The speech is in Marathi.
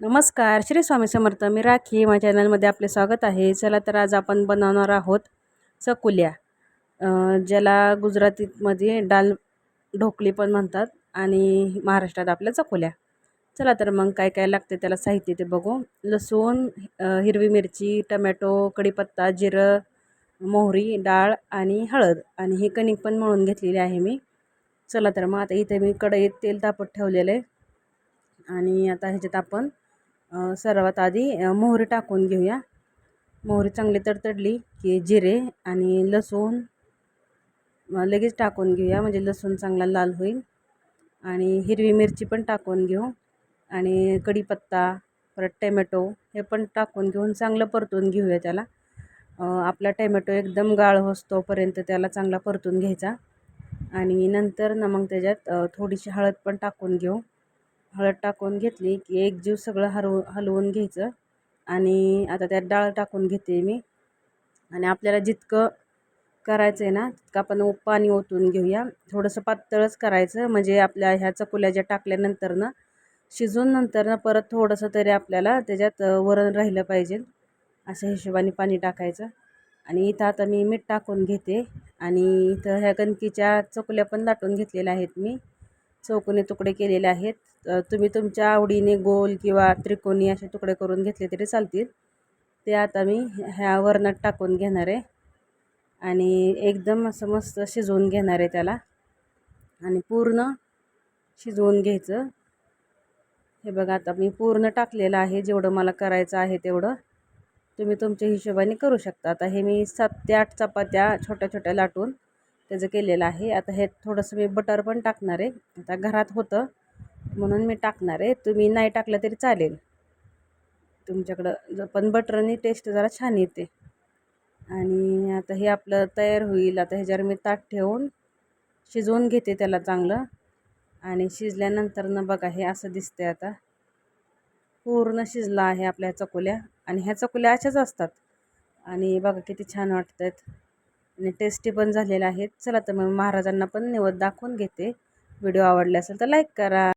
नमस्कार श्री स्वामी समर्थ. मी राखी. माझ्या चॅनलमध्ये आपले स्वागत आहे. चला तर आज आपण बनवणार आहोत चकुल्या ज्याला गुजरातीमध्ये डाल ढोकली पण म्हणतात आणि महाराष्ट्रात आपल्या चकुल्या चला तर मग काय काय लागते त्याला साहित्य ते बघू. लसूण हिरवी मिरची टमॅटो कढीपत्ता जिरं मोहरी डाळ आणि हळद. आणि हे कणिक पण मळून घेतलेली आहे मी. चला तर मग आता इथे मी कढईत तेल तापत ठेवलेलं आहे. आणि आता ह्याच्यात आपण सर्वात आधी मोहरी टाकून घेऊया. मोहरी चांगली तडतडली की जिरे आणि लसूण लगेच टाकून घेऊया म्हणजे लसूण चांगला लाल होईल. आणि हिरवी मिरची पण टाकून घेऊ. आणि कढीपत्ता परत टॅमॅटो हे पण टाकून घेऊन चांगलं परतून घेऊया त्याला. आपला टॅमॅटो एकदम गाळ होतोपर्यंत त्याला चांगला परतून घ्यायचा. आणि नंतर ना मग त्याच्यात थोडीशी हळद पण टाकून घेऊ. हळद टाकून घेतली की एक जीव सगळं हरवू हलवून घ्यायचं. आणि आता त्यात डाळ टाकून घेते मी. आणि आपल्याला जितकं करायचं आहे ना तितकं आपण पाणी ओतून घेऊया. थोडंसं पातळच करायचं म्हणजे आपल्या ह्या चकुल्या ज्या टाकल्यानंतर ना शिजून नंतर ना परत थोडंसं तरी आपल्याला त्याच्यात वरण राहिलं पाहिजे. अशा हिशोबाने पाणी टाकायचं. आणि इथं आता मी मीठ टाकून घेते. आणि इथं ह्या कणकीच्या चकुल्या पण लाटून घेतलेल्या आहेत मी. चौकोनी तुकडे केलेले आहेत. तुम्ही तुमच्या आवडीने गोल किंवा त्रिकोणी असे तुकडे करून घेतले तरी चालतील. ते आता मी ह्या वरणात टाकून घेणार आहे. आणि एकदम असं मस्त शिजवून घेणार आहे त्याला. आणि पूर्ण शिजवून घ्यायचं. हे बघा आता मी पूर्ण टाकलेलं आहे. जेवढं मला करायचं आहे तेवढं तुम्ही तुमच्या हिशोबाने करू शकता. आता हे मी सात ते आठ चपात्या छोट्या छोट्या लाटून त्याचं केलेलं आहे. आता हे थोडंसं मी बटर पण टाकणार आहे. आता घरात होतं म्हणून मी टाकणार आहे. तुम्ही नाही टाकलं तरी चालेल. तुमच्याकडं जर पण बटरनी टेस्ट जरा छान येते. आणि आता हे आपलं तयार होईल. आता ह्याच्यावर मी ताट ठेवून शिजवून घेते त्याला चांगलं. आणि शिजल्यानंतर न बघा हे असं दिसते आता. पूर्ण शिजला आहे आपल्या चकुल्या. आणि ह्या चकुल्या अशाच असतात. आणि बघा किती छान वाटत आहेत आणि टेस्टी पण झालेला आहेत. चला तर मग महाराजांना पण निवद दाखवून घेते. व्हिडिओ आवडले असेल तर लाईक करा.